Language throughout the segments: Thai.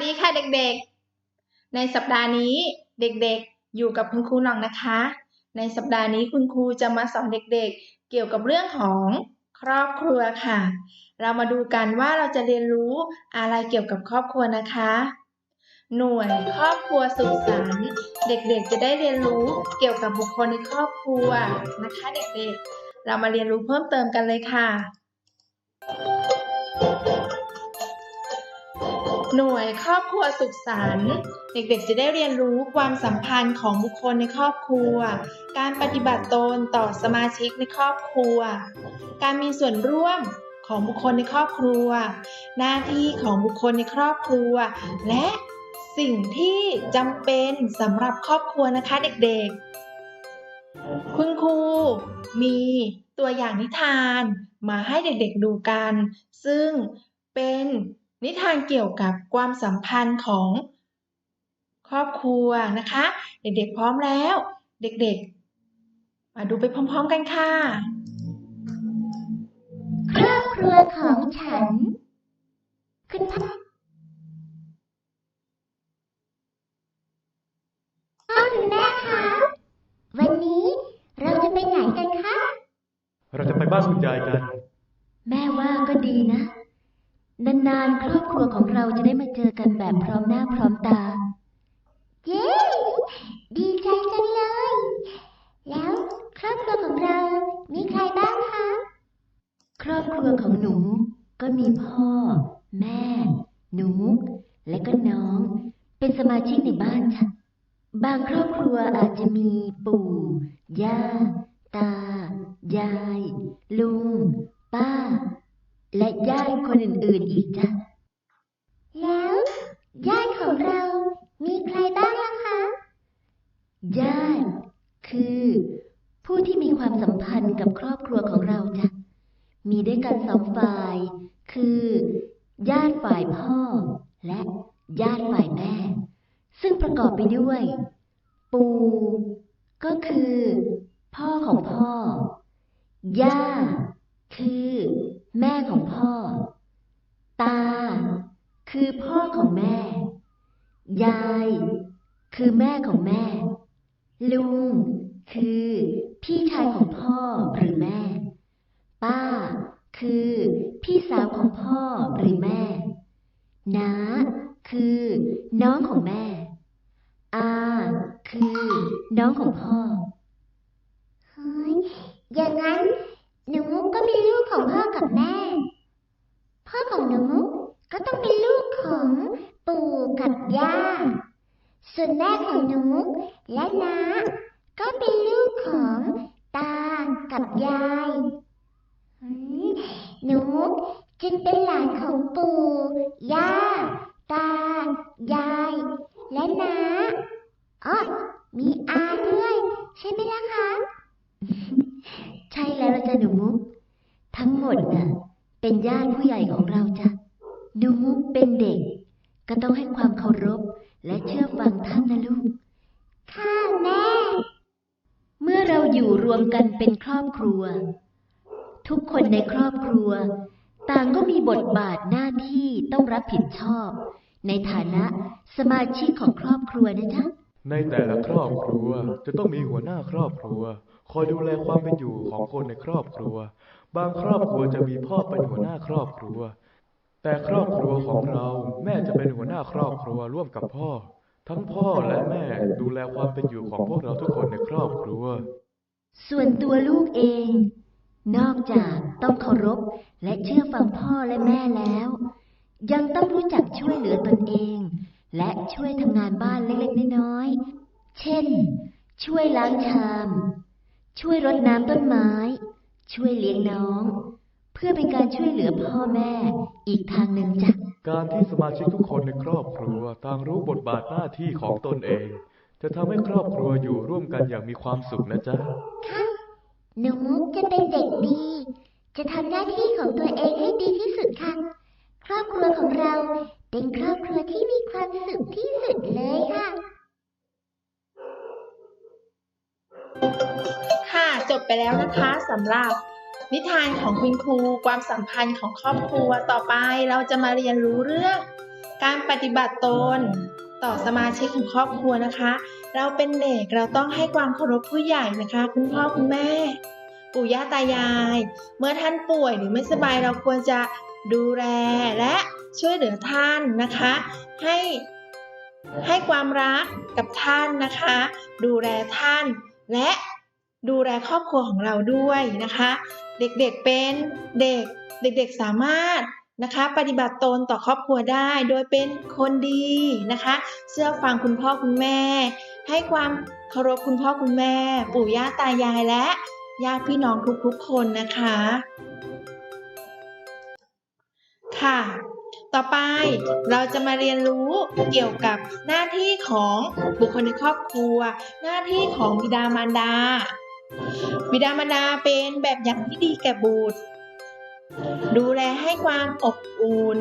สวัสดีค่ะเด็กๆ ในสัปดาห์นี้เด็กๆ อยู่กับคุณครูหน่องนะคะ ในสัปดาห์นี้คุณครูจะมาสอนเด็กๆ เกี่ยวกับเรื่องของครอบครัวค่ะ เรามาดูกันว่าเราจะเรียนรู้อะไรเกี่ยวกับครอบครัวนะคะ หน่วยครอบครัวสุขสันต์เด็กๆ จะได้เรียนรู้เกี่ยวกับบุคคลในครอบครัวนะคะเด็กๆ เรามาเรียนรู้เพิ่มเติมกันเลยค่ะ หน่วยครอบครัวสุขสันต์เด็กๆ จะได้เรียนรู้ความสัมพันธ์ของบุคคลในครอบครัว การปฏิบัติตนต่อสมาชิกในครอบครัว การมีส่วนร่วมของบุคคลในครอบครัว หน้าที่ของบุคคลในครอบครัว และสิ่งที่จำเป็นสำหรับครอบครัวนะคะเด็กๆ คุณครูมีตัวอย่างนิทานมาให้เด็กๆดูกัน ซึ่งเป็น นิทานเกี่ยวกับความสัมพันธ์ของครอบครัวนะคะ เด็กๆพร้อมแล้ว เด็กๆ มาดูไปพร้อมๆกันค่ะ ครอบครัวของฉัน คุณพ่อพ่อคุณแม่คะวันนี้เราจะไปไหนกันคะ เราจะไปบ้านคุณยายกัน แม่ว่าก็ดีนะนานครอบครัวของเราจะได้มาเจอกันแบบพร้อมหน้าพร้อมตา เย้ ดีใจจังเลย แล้วครอบครัวของเรา มีใครบ้างคะ ครอบครัวของหนูก็มีพ่อ แม่ หนู และก็น้อง เป็นสมาชิกในบ้านค่ะ บางครอบครัวอาจจะมีปู่ ย่า ตา ยาย ลุง ป้า และญาติคนอื่นๆอีกจ้ะ แล้วญาติของเรามีใครบ้างล่ะคะ ญาติ คือ ผู้ที่มีความสัมพันธ์กับครอบครัวของเราจ้ะ มีด้วยกันสองฝ่าย คือ ญาติฝ่ายพ่อ และญาติฝ่ายแม่ ซึ่งประกอบไปด้วย ปู่ ก็คือ พ่อของพ่อย่าคือ แม่ของพ่อ ตา คือพ่อของแม่ ยาย คือแม่ของแม่ ลุง คือพี่ชายของพ่อหรือแม่ ป้า คือพี่สาวของพ่อหรือแม่น้าคือน้องของแม่ อาคือน้องของพ่อเฮ้ยอย่างนั้น หนูมุกก็มีลูกของพ่อกับแม่ พ่อของหนูมุกก็ต้องเป็นลูกของปู่กับย่า ส่วนแม่ ของหนูมุกและน้าก็เป็นลูกของตากับยายหนูมุกจึงเป็นหลานของปู่ย่า ตา ยาย และน้าอ๋อมีอาด้วย ใช่ไหมล่ะคะ ใช่แล้วจ้ะหนูมุก ทั้งหมดน่ะ เป็นญาติผู้ใหญ่ของเราจ้ะหนูมุกเป็นเด็ก ก็ต้องให้ความเคารพ และเชื่อฟังท่านนะลูก ค่ะแม่ เมื่อเราอยู่รวมกันเป็นครอบครัว ทุกคนในครอบครัว ต่างก็มีบทบาทหน้าที่ต้องรับผิดชอบ ในฐานะสมาชิกของครอบครัวนะจ๊ะในแต่ละครอบครัวจะต้องมีหัวหน้าครอบครัว คอยดูแลความเป็นอยู่ของคนในครอบครัว บางครอบครัวจะมีพ่อเป็นหัวหน้าครอบครัว แต่ครอบครัวของเราแม่จะเป็นหัวหน้าครอบครัวร่วมกับพ่อ ทั้งพ่อและแม่ดูแลความเป็นอยู่ของพวกเราทุกคนในครอบครัว ส่วนตัวลูกเอง นอกจากต้องเคารพและเชื่อฟังพ่อและแม่แล้ว ยังต้องรู้จักช่วยเหลือตนเอง และช่วยทำงานบ้านเล็กๆน้อยๆเช่น ช่วยล้างชาม ช่วยรดน้ำต้นไม้ ช่วยเลี้ยงน้อง พื่อเป็นการช่วยเหลือพ่อแม่อีกทางหนึ่งจ้ะ การที่สมาชิกทุกคนในครอบครัวต่างรู้บทบาทหน้าที่ของตนเอง จะทำให้ครอบครัวอยู่ร่วมกันอย่างมีความสุขนะจ๊ะ ค่ะ หนูมุกจะเป็นเด็กดี จะทำหน้าที่ของตัวเองให้ดีที่สุดค่ะ ครอบครัวของเราเป็นครอบครัวที่มีความสุขที่สุดเลยค่ะค่ะจบไปแล้วนะคะสำหรับ นิทานของคุณครูความสัมพันธ์ของครอบครัวต่อไปเราจะมาเรียนรู้เรื่อง การปฏิบัติตน ต่อสมาชิกของครอบครัวนะคะ เราเป็นเด็กเราต้องให้ความเคารพผู้ใหญ่นะคะ คุณพ่อคุณแม่ ปู่ย่าตายาย เมื่อท่านป่วยหรือไม่สบายเราควรจะดูแลและช่วยเหลือท่านนะคะ ให้ให้ความรักกับท่านนะคะ ดูแลท่านและดูแลครอบครัวของเราด้วยนะคะ เด็กๆเป็นเด็กเด็กๆสามารถนะคะปฏิบัติตนต่อครอบครัวได้โดยเป็นคนดีนะคะเชื่อฟังคุณพ่อคุณแม่ ให้ความเคารพคุณพ่อคุณแม่ ปู่ย่าตายายและญาติพี่น้องทุกๆคนนะคะ ค่ะ ต่อไปเราจะมาเรียนรู้เกี่ยวกับหน้าที่ของบุคคลในครอบครัว หน้าที่ของบิดามารดา บิดามารดาเป็นแบบอย่างที่ดีแก่บุตร ดูแลให้ความอบอุ่น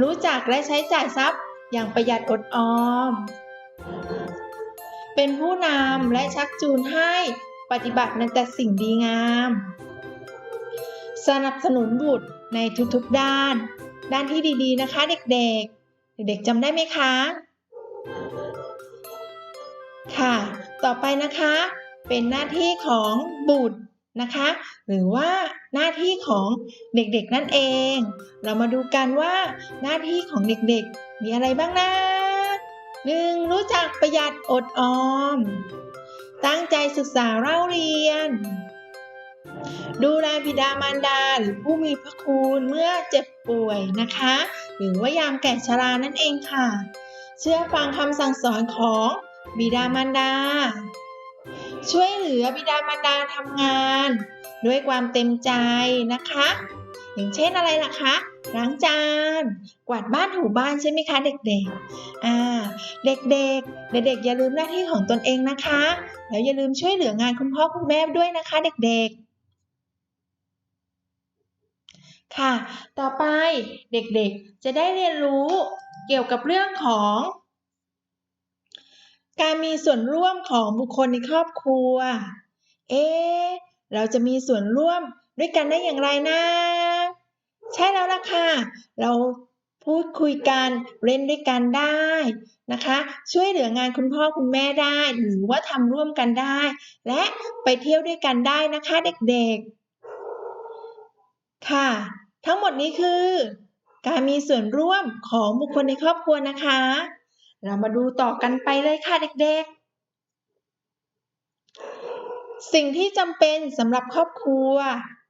รู้จักและใช้จ่ายทรัพย์อย่างประหยัดอดออม เป็นผู้นำและชักจูงให้ปฏิบัติในแต่สิ่งดีงาม สนับสนุนบุตรในทุกๆด้าน ด้านที่ดีๆนะคะเด็กๆ เด็กๆจำได้ไหมคะ ค่ะ ต่อไปนะคะ เป็นหน้าที่ของบุตรนะคะ หรือว่าหน้าที่ของเด็กๆนั่นเอง เรามาดูกันว่าหน้าที่ของเด็กๆ มีอะไรบ้างนะหนึ่งรู้จักประหยัดอดออม ตั้งใจศึกษาเล่าเรียน ดูแลบิดามารดาหรือผู้มีพระคุณเมื่อเจ็บป่วยนะคะ หรือว่ายามแก่ชรานั่นเองค่ะ เชื่อฟังคำสั่งสอนของ บิดามารดา ช่วยเหลือบิดามารดาทำงาน ด้วยความเต็มใจนะคะ อย่างเช่นอะไรล่ะคะล้างจาน กวาดบ้านถูบ้านใช่ไหมคะ เด็กๆ อ่า เด็กๆ เด็กๆ อย่าลืมหน้าที่ของตนเองนะคะ แล้วอย่าลืมช่วยเหลืองานคุณพ่อคุณแม่ด้วยนะคะ เด็กๆ ค่ะ ต่อไปเด็กๆ จะได้เรียนรู้เกี่ยวกับเรื่องของ การมีส่วนร่วมของบุคคลในครอบครัว เอ๊เราจะมีส่วนร่วมด้วยกันได้อย่างไรนะ ใช่แล้วล่ะค่ะ เราพูดคุยกันเล่นด้วยกันได้นะคะ ช่วยเหลืองานคุณพ่อคุณแม่ได้ หรือว่าทำร่วมกันได้ และไปเที่ยวด้วยกันได้นะคะเด็กๆ ค่ะ ทั้งหมดนี้คือ การมีส่วนร่วมของบุคคลในครอบครัวนะคะ เรามาดูต่อกันไปเลยค่ะเด็กๆ สิ่งที่จำเป็นสำหรับครอบครัว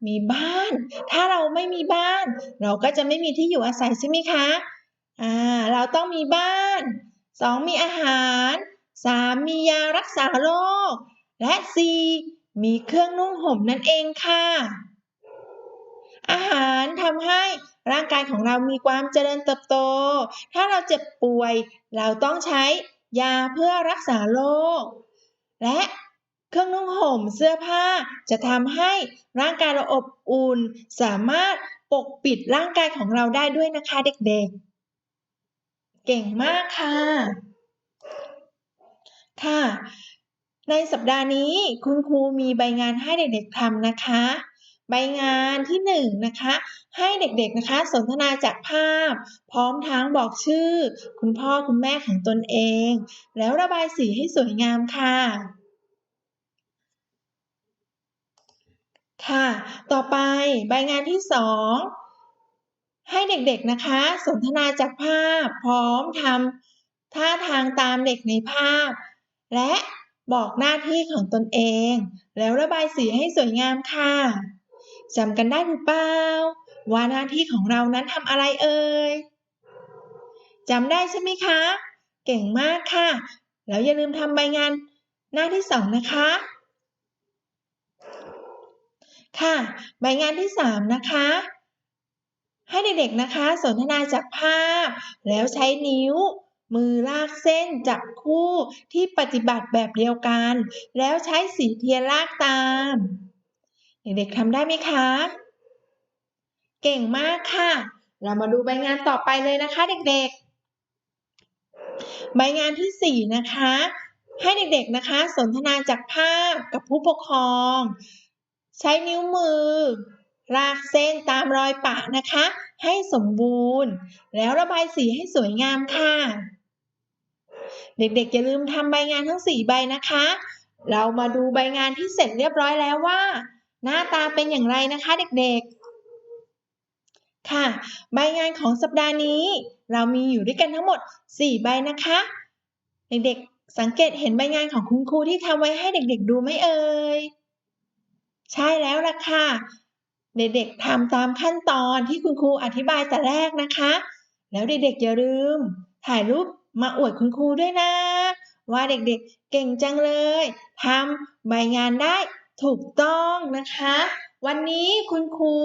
มีบ้าน ถ้าเราไม่มีบ้าน เราก็จะไม่มีที่อยู่อาศัยใช่ไหมคะอ่าเราต้องมีบ้านสองมีอาหารสามมียารักษาโรค และสี่มีเครื่องนุ่งห่มนั่นเองค่ะ อาหารทำให้ ร่างกายของเรามีความเจริญเติบโต ถ้าเราเจ็บป่วย เราต้องใช้ยาเพื่อรักษาโรค และเครื่องนุ่งห่มเสื้อผ้าจะทำให้ร่างกายเราอบอุ่น สามารถปกปิดร่างกายของเราได้ด้วยนะคะเด็กๆ เก่งมากค่ะ ค่ะ ในสัปดาห์นี้คุณครูมีใบงานให้เด็กๆทำนะคะ ใบงานที่หนึ่งนะคะ ให้เด็กๆนะคะสนทนาจากภาพ พร้อมทั้งบอกชื่อ คุณพ่อคุณแม่ของตนเอง แล้วระบายสีให้สวยงามค่ะ ค่ะ ต่อไปใบงานที่สองให้เด็กๆนะคะ สนทนาจากภาพ พร้อมทำท่าทางตามเด็กในภาพ และบอกหน้าที่ของตนเอง แล้วระบายสีให้สวยงามค่ะ จำกันได้หรือเปล่าว่าหน้าที่ของเรานั้นทำอะไรเอ่ยจำได้ใช่ไหมคะ เก่งมากค่ะ แล้วอย่าลืมทำใบงานหน้าที่สองนะคะ ค่ะ ใบงานที่สามนะคะ ให้เด็กๆนะคะ สนทนาจากภาพ แล้วใช้นิ้ว มือลากเส้นจับคู่ที่ปฏิบัติแบบเดียวกัน แล้วใช้สีเทียนลากตาม เด็กๆทำได้ไหมคะ เก่งมากค่ะ เรามาดูใบงานต่อไปเลยนะคะเด็กๆ ใบงานที่สี่นะคะ ให้เด็กๆนะคะ สนทนาจากภาพกับผู้ปกครอง ใช้นิ้วมือ ลากเส้นตามรอยปะนะคะ ให้สมบูรณ์ แล้วระบายสีให้สวยงามค่ะ เด็กๆอย่าลืมทำใบงานทั้ง 4 ใบนะคะ เรามาดูใบงานที่เสร็จเรียบร้อยแล้วว่า หน้าตาเป็นอย่างไรนะคะเด็กๆ ค่ะ ใบงานของสัปดาห์นี้ เรามีอยู่ด้วยกันทั้งหมด 4 ใบนะคะ เด็กๆ สังเกตเห็นใบงานของคุณครูที่ทำไว้ให้เด็กๆ ดูไหมเอ่ย ใช่แล้วล่ะค่ะ เด็กๆทำตามขั้นตอนที่คุณครูอธิบายแต่แรกนะคะ แล้วเด็กๆ อย่าลืม ถ่ายรูปมาอวดคุณครูด้วยนะ ว่าเด็กๆ เก่งจังเลยทำใบงานได้ ถูกต้องนะคะ วันนี้คุณครู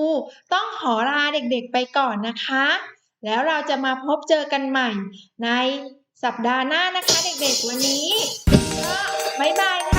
ต้องขอลาเด็กๆไปก่อนนะคะ แล้วเราจะมาพบเจอกันใหม่ ในสัปดาห์หน้านะคะเด็กๆวันนี้ก็บ๊ายบายค่ะ